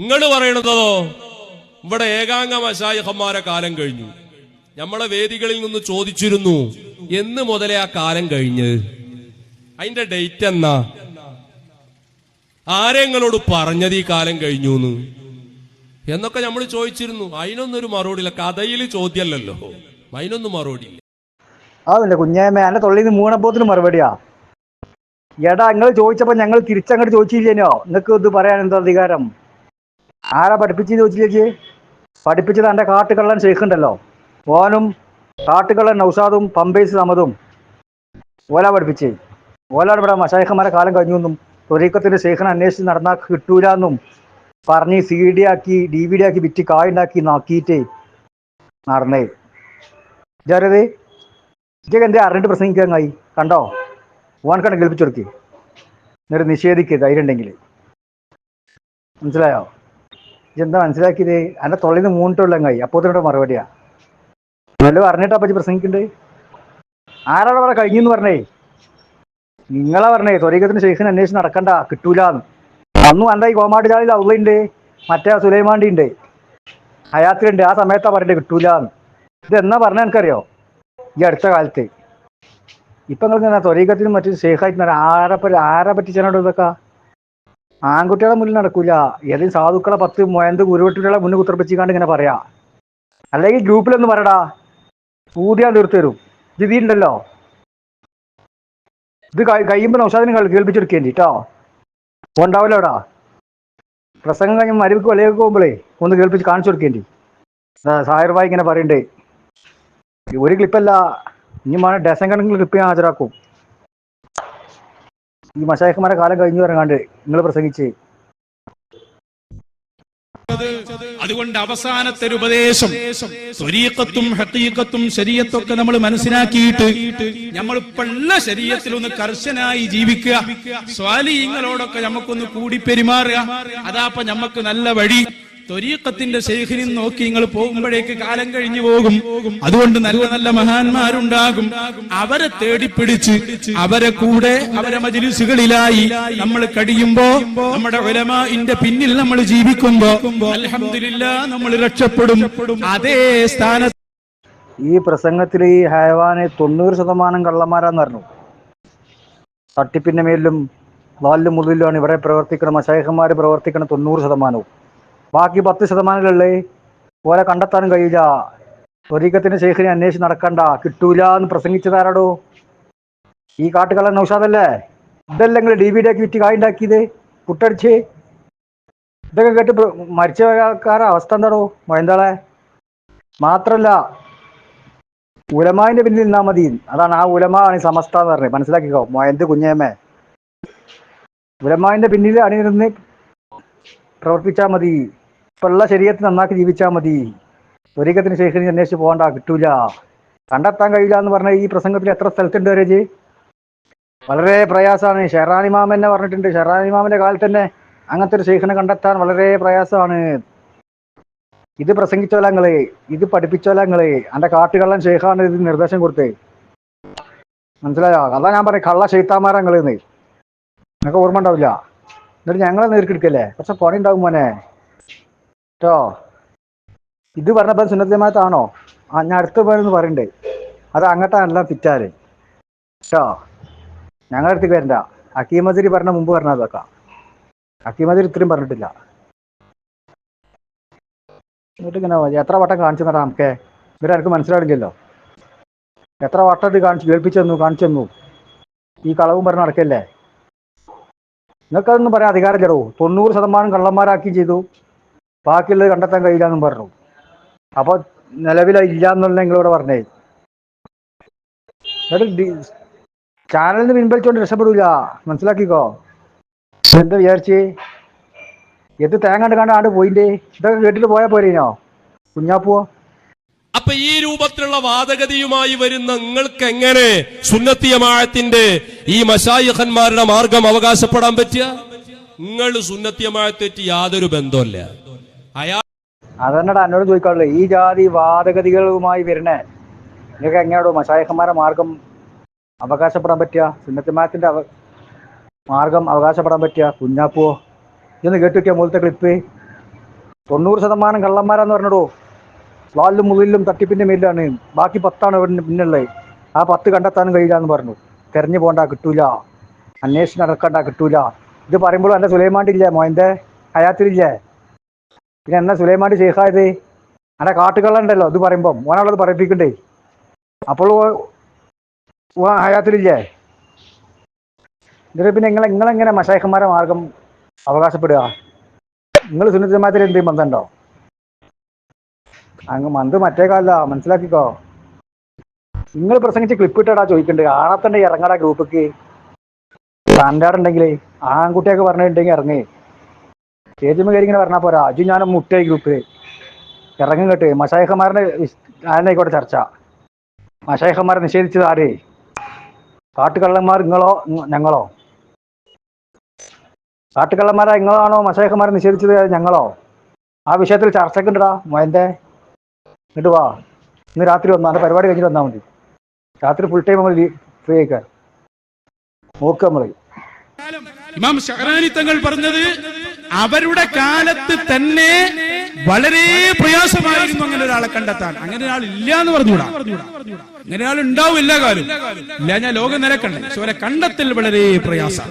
നിങ്ങൾ പറയണതോ? ഇവിടെ ഏകാംഗ മശായിഹന്മാരെ കാലം കഴിഞ്ഞു. നമ്മളെ വേദികളിൽ നിന്ന് ചോദിച്ചിരുന്നു എന്ന് മുതലേ ആ കാലം കഴിഞ്ഞ്. അതിന്റെ ഡേറ്റ് എന്നാ? ആരെങ്ങളോട് പറഞ്ഞത് ഈ കാലം കഴിഞ്ഞു എന്ന് എന്നൊക്കെ നമ്മൾ ചോദിച്ചിരുന്നു. അതിനൊന്നൊരു മറുപടിയില്ല. കഥയിൽ ചോദ്യമല്ലല്ലോ. അതിനൊന്നും മറുപടിയില്ല. അതല്ല കുഞ്ഞായ്മ എന്റെ തൊള്ളിൽ നിന്ന് മൂണപ്പോത്തിന് മറുപടിയാ. എടാ നിങ്ങൾ ചോദിച്ചപ്പോ ഞങ്ങൾ തിരിച്ചങ്ങോട്ട് ചോദിച്ചില്ലേനോ? നിങ്ങൾക്ക് ഇത് പറയാൻ എന്താ അധികാരം? ആരാ പഠിപ്പിച്ചെന്ന് ചോദിച്ചില്ലേ പഠിപ്പിച്ചത് എന്റെ കാട്ടുകള്ളൻ ശേഖുണ്ടല്ലോ ഓനും കാട്ടുകള്ളൻ നൗസാദും പമ്പേസ് സമതും ഓല പഠിപ്പിച്ചേ. ഓലാണ് ഇവിടെ മഷായഖന്മാരെ കാലം കഴിഞ്ഞു എന്നും തൊരീക്കത്തിന്റെ ശേഖൻ അന്വേഷിച്ച് നടന്നാൽ കിട്ടൂല എന്നും പറഞ്ഞ് സി ഡി ആക്കി ഡി വി ഡി ആക്കി വിറ്റ് കായുണ്ടാക്കി നാക്കിയിട്ട് നടന്നേ. ജാരത് ഇതൊക്കെ എന്തേ അറിഞ്ഞിട്ട് പ്രസംഗിക്കാങ്ങായി കണ്ടോ? ഓനക്കണ്ട കൊടുക്കേ. എന്നിട്ട് നിഷേധിക്കുക ധൈര്യം ഉണ്ടെങ്കിൽ മനസ്സിലായോ? ഇതെന്താ മനസ്സിലാക്കിയത്? എന്റെ തൊള്ളിൽ നിന്ന് അപ്പോ തന്നെ മറുപടിയാ. നല്ല പറഞ്ഞിട്ടാ പറ്റി പ്രസംഗിക്കണ്ടേ. ആരാണ് അവിടെ കഴിഞ്ഞു പറഞ്ഞേ? നിങ്ങളാ പറഞ്ഞേ. ത്വരീകത്തിന് ശേഷം അന്വേഷണം നടക്കണ്ട. കിട്ടൂലെന്ന്. അന്നും എന്റെ ഈ കോമാട്ട് ചാലിൽ അവളുണ്ട് മറ്റേ സുലൈമാണ്ടി ഉണ്ട് ഹയാത്തിലുണ്ട് ആ സമയത്താ പറഞ്ഞിട്ട് കിട്ടൂലെന്ന്. ഇത് എന്നാ പറഞ്ഞ എനിക്കറിയോ? ഈ അടുത്ത കാലത്ത്. ഇപ്പൊ നിങ്ങൾക്ക് ഇങ്ങനെ ത്വരീകത്തിനും മറ്റു ശേഖായിട്ട് ആരെ പറ്റി ആരെ പറ്റിച്ചാണോ ഇതൊക്കെ? ആൺകുട്ടികളെ മുന്നിൽ നടക്കൂല. ഏതെങ്കിലും സാധുക്കളെ പത്ത് മൊയന്ത് ഗുരുവെട്ടികളെ മുന്നിൽ കുത്തിറപ്പിച്ചിക്കാണ്ട് ഇങ്ങനെ പറയാ. അല്ലെങ്കിൽ ഗ്രൂപ്പിലൊന്ന് പറയടാ ഊതിയാൻ തീർത്തു തരും. ഉണ്ടല്ലോ ഇത് കഴിയുമ്പോൾ നൗഷാദിനെ കേൾപ്പിച്ചെടുക്കേണ്ടി കേട്ടോ ഉണ്ടാവില്ല എവിടാ പ്രസംഗം കഴിഞ്ഞ് മരുവിക്ക് വലയൊക്കെ പോകുമ്പോഴേ ഒന്ന് കേൾപ്പിച്ച് കാണിച്ചു കൊടുക്കേണ്ടി. സായർ ഭായി ഇങ്ങനെ പറയണ്ടേ. ഒരു ക്ലിപ്പല്ല ഇനി മഴ ഡസൻ കണക്കിന് ക്ലിപ്പ് ഞാൻ ഹാജരാക്കും. ഈ മഷായഖന്മാരെ കാലം കഴിഞ്ഞു ഇറങ്ങാണ്ട് നിങ്ങൾ പ്രസംഗിച്ച്. അതുകൊണ്ട് അവസാനത്തെ ഒരു ഉപദേശം ത്വരീക്കത്തും ഹക്കീക്കത്തും ശരീരത്തൊക്കെ നമ്മൾ മനസ്സിലാക്കിയിട്ട് നമ്മൾ ഇപ്പോഴുള്ള ശരീരത്തിൽ ഒന്ന് കർശനായി ജീവിക്കുക. സ്വാലീങ്ങളോടൊക്കെ നമുക്കൊന്ന് കൂടി പെരുമാറുക. അതാപ്പ നമുക്ക് നല്ല വഴി. ത്വരീക്കത്തിന്റെ ശേഖരി നോക്കി നിങ്ങൾ പോകുമ്പോഴേക്ക് കാലം കഴിഞ്ഞു പോകും. അതുകൊണ്ട് നല്ല നല്ല മഹാന്മാരുണ്ടാകും. അവരെ തേടിപ്പിടിച്ച് അവരെ കൂടെ അവരെ മജിലിസുകളിലായി നമ്മൾ കഴിയുമ്പോ നമ്മുടെ ഒരമാന്റെ പിന്നിൽ നമ്മൾ ജീവിക്കുമ്പോ അലഹമില്ല നമ്മൾ രക്ഷപ്പെടും. അതേ സ്ഥാനത്ത് ഈ പ്രസംഗത്തിൽ ഈ ഹയവാനെ തൊണ്ണൂറ് ശതമാനം കള്ളന്മാരാന്ന് പറഞ്ഞു. തട്ടിപ്പിന്റെ മേലിലും വാലിലും മുതലിലുമാണ് ഇവിടെ പ്രവർത്തിക്കണം മഷായഖന്മാർ പ്രവർത്തിക്കണം തൊണ്ണൂറ് ശതമാനവും. ബാക്കി പത്ത് ശതമാനമുള്ളേ ഓരെ കണ്ടെത്താനും കഴിയില്ല. ത്വരീക്കത്തിന് ശേഖരി അന്വേഷിച്ച് നടക്കണ്ട. കിട്ടൂല എന്ന് പ്രസംഗിച്ചതാരാടോ? ഈ കാട്ടുകള നൗഷാദല്ലേ? ഇതല്ലെങ്കിൽ ഡി ബി ഡി ആക്കി വിറ്റ് കായുണ്ടാക്കിയത് കുട്ടടിച്ച് ഇതൊക്കെ കേട്ട് പ്ര- മരിച്ച ആൾക്കാരെ അവസ്ഥ എന്താടോ? മൊയന്താളെ? മാത്രല്ല ഉലമാവിന്റെ പിന്നിൽ നിന്നാ മതി. അതാണ് ആ ഉലമ ആണ് സമസ്ത എന്ന് പറഞ്ഞത്. മനസ്സിലാക്കിക്കോ? മൊയന്ത് കുഞ്ഞേമേ ഉലമാവിന്റെ പിന്നിൽ അണിനിരുന്ന് പ്രവർത്തിച്ചാൽ മതി. ഇപ്പോഴുള്ള ശരീരത്തിൽ നന്നാക്കി ജീവിച്ചാൽ മതി. ഒരിക്കത്തിന് ശേഷം അന്വേഷിച്ച് പോകണ്ട കിട്ടൂല. കണ്ടെത്താൻ കഴിയില്ല എന്ന് പറഞ്ഞ ഈ പ്രസംഗത്തിൽ എത്ര സ്ഥലത്തുണ്ട് ജീ? വളരെ പ്രയാസമാണ്. ഷെറാനിമാമൻ തന്നെ പറഞ്ഞിട്ടുണ്ട്. ഷെറാനിമാമന്റെ കാലത്ത് തന്നെ അങ്ങനത്തെ ഒരു ശേഖനെ കണ്ടെത്താൻ വളരെ പ്രയാസമാണ്. ഇത് പ്രസംഗിച്ചോലങ്ങൾ ഇത് പഠിപ്പിച്ചോലങ്ങൾ എന്റെ കാട്ടുകള്ളൻ ഷെയ്ഖാണ് ഇത് നിർദ്ദേശം കൊടുത്തേ മനസ്സിലായോ? അതാ ഞാൻ പറയും കള്ള ഷെയ്ത്താമാരങ്ങൾ നിങ്ങൾക്ക് ഓർമ്മ ഉണ്ടാവില്ല? എന്നിട്ട് ഞങ്ങളെ നേർക്കെടുക്കല്ലേ കുറച്ച് പണി ഉണ്ടാവും മോനെ. കേട്ടോ ഇത് പറഞ്ഞപ്പോൾ സുന്നത്തമാത്താണോ ആ ഞാൻ അടുത്ത പേരെന്ന് പറയണ്ടേ. അത് അങ്ങോട്ടാണല്ല പിറ്റാൽ കേട്ടോ ഞങ്ങളുടെ വരണ്ട. അക്കീമതിരി പറഞ്ഞ മുമ്പ് പറഞ്ഞതൊക്കെ അക്കീമതിരി ഇത്രയും പറഞ്ഞിട്ടില്ല. എന്നിട്ട് ഇങ്ങനെ എത്ര വട്ടം കാണിച്ചു തന്നാ നമുക്ക്? ഇവരാർക്ക് മനസ്സിലാവില്ലല്ലോ. എത്ര വട്ടം കാണിച്ചു കേൾപ്പിച്ചു തന്നു കാണിച്ചു തന്നു. ഈ കളവും പറഞ്ഞ് നടക്കല്ലേ? നിങ്ങൾക്കതൊന്നും പറയാൻ അധികാരമില്ലടോ. തൊണ്ണൂറ് ശതമാനം കള്ളന്മാരാക്കി ചെയ്തു. ബാക്കിയുള്ളത് കണ്ടെത്താൻ കഴിയില്ല എന്നും പറഞ്ഞു. അപ്പോൾ നിലവിലെ ഇല്ല എന്നുള്ള നിങ്ങളിവിടെ പറഞ്ഞേ. എന്നിട്ട് ചാനലിൽ നിന്ന് പിൻവലിച്ചോണ്ട് രക്ഷപ്പെടൂല. മനസ്സിലാക്കിക്കോ? എന്താ വിചാരിച്ച്? എന്ത് തേങ്ങ കണ്ട് ആണ്ട് പോയിന്റെ ഇതൊക്കെ കേട്ടിട്ട് പോയാ പോരേനോ? കുഞ്ഞാപ്പുവോ? അപ്പൊ ഈ രൂപത്തിലുള്ള വാദഗതിയുമായി വരുന്ന നിങ്ങൾക്ക് എങ്ങനെ സുന്നത്തിയമാഴത്തിന്റെ ഈ മഷായിഖന്മാരുടെ മാർഗം അവകാശപ്പെടാൻ പറ്റുക? നിങ്ങൾ സുന്നത്തിയമാഴത്തേറ്റ് യാതൊരു ബന്ധമല്ല അയാൾ അതന്നെടാ എന്നോട് ചോദിക്കാറുള്ളൂ ഈ ജാതി വാദഗതികളുമായി വരണേ നിങ്ങൾക്ക് എങ്ങനെയാണോ മഷായഹന്മാരെ മാർഗം അവകാശപ്പെടാൻ പറ്റുക സുന്നത്തിമാരത്തിന്റെ അവ മാർഗം അവകാശപ്പെടാൻ പറ്റുക കുഞ്ഞാപ്പോ ഇതൊന്ന് കേട്ടിട്ടിയ മുതലത്തെ ക്ലിപ്പ് തൊണ്ണൂറ് ശതമാനം കള്ളന്മാരാന്ന് പറഞ്ഞിടോ. സ്ലാലിലും മുതലിലും തട്ടിപ്പിന്റെ മേലിലാണ്. ബാക്കി പത്താണ് ഇവിടെ പിന്നുള്ളത് ആ പത്ത് കണ്ടെത്താനും കഴിയില്ല എന്ന് പറഞ്ഞു. തെരഞ്ഞു പോണ്ട കിട്ടൂല. അന്വേഷണം നടക്കണ്ട കിട്ടൂല. ഇത് പറയുമ്പോൾ എന്റെ സുലൈമാണ്ടില്ലേ മോന്റെ ഹയാത്തിലില്ലേ പിന്നെ എന്നാ സുലൈമാണ്ടി ഷെയ്ഖായത് അവിടെ കാട്ടുകള്ളുണ്ടല്ലോ അത് പറയുമ്പം. ഓനാളത് പറയിപ്പിക്കണ്ടേ? അപ്പോൾ ഹയാത്തിലില്ലേ? എന്നിട്ട് പിന്നെ നിങ്ങൾ നിങ്ങളെങ്ങനെ മഷായഖന്മാരെ മാർഗം അവകാശപ്പെടുക? നിങ്ങൾ സുന്നിതമാത്തിൽ എന്തെങ്കിലും ബന്ധമുണ്ടോ അങ്ങ് മന്ത് മറ്റേ കാലല്ല മനസ്സിലാക്കിക്കോ. നിങ്ങൾ പ്രസംഗിച്ച് ക്ലിപ്പ് ഇട്ടടാ ചോദിക്കണ്ടേ. ആണത്തന്നെ ഇറങ്ങടാ ഗ്രൂപ്പിക്ക് സ്റ്റാൻഡേർഡ് ഉണ്ടെങ്കിൽ ആൺകുട്ടിയൊക്കെ പറഞ്ഞിട്ടുണ്ടെങ്കിൽ ഇറങ്ങി. സ്റ്റേജിൽ കയറി ഇങ്ങനെ പറഞ്ഞാൽ പോരാ? അജു ഞാനും മുട്ടായി ഗ്രൂപ്പിൽ ഇറങ്ങും കേട്ട് മഷായഖന്മാരുടെ ആയിക്കോട്ടെ ചർച്ച? മഷായഹന്മാരെ നിഷേധിച്ചത് ആര്? കാട്ടുകള്ളന്മാർ നിങ്ങളോ ഞങ്ങളോ? കാട്ടുകള്ളന്മാരാ നിങ്ങളാണോ മഷായഹന്മാരെ നിഷേധിച്ചത്? ഞങ്ങളോ? ആ വിഷയത്തിൽ ചർച്ചക്കുണ്ടടാ മോയന്റെ ഇങ്ങോട്ട് വാ. ഇന്ന് രാത്രി വന്നാ എന്റെ പരിപാടി കഴിഞ്ഞിട്ട് വന്നാൽ മതി. രാത്രി ഫുൾ ടൈം നമ്മൾ ഫ്രീ ആയിക്കാൻ നോക്കുക നമ്മൾ ഇമാം ഷഹറാനി തങ്ങൾ പറഞ്ഞത് അവരുടെ കാലത്ത് തന്നെ വളരെ പ്രയാസമായിരുന്നു അങ്ങനെ ഒരാളെ കണ്ടെത്താൻ. അങ്ങനെ ഒരാൾ ഇല്ല എന്ന് പറഞ്ഞുകൂടാ? അങ്ങനെ ഒരാൾ ഉണ്ടാവും എല്ലാ കാലം ഇല്ല ഞാൻ ലോകം നിലക്കണ്ടേ പക്ഷെ അവരെ കണ്ടെത്തൽ വളരെ പ്രയാസം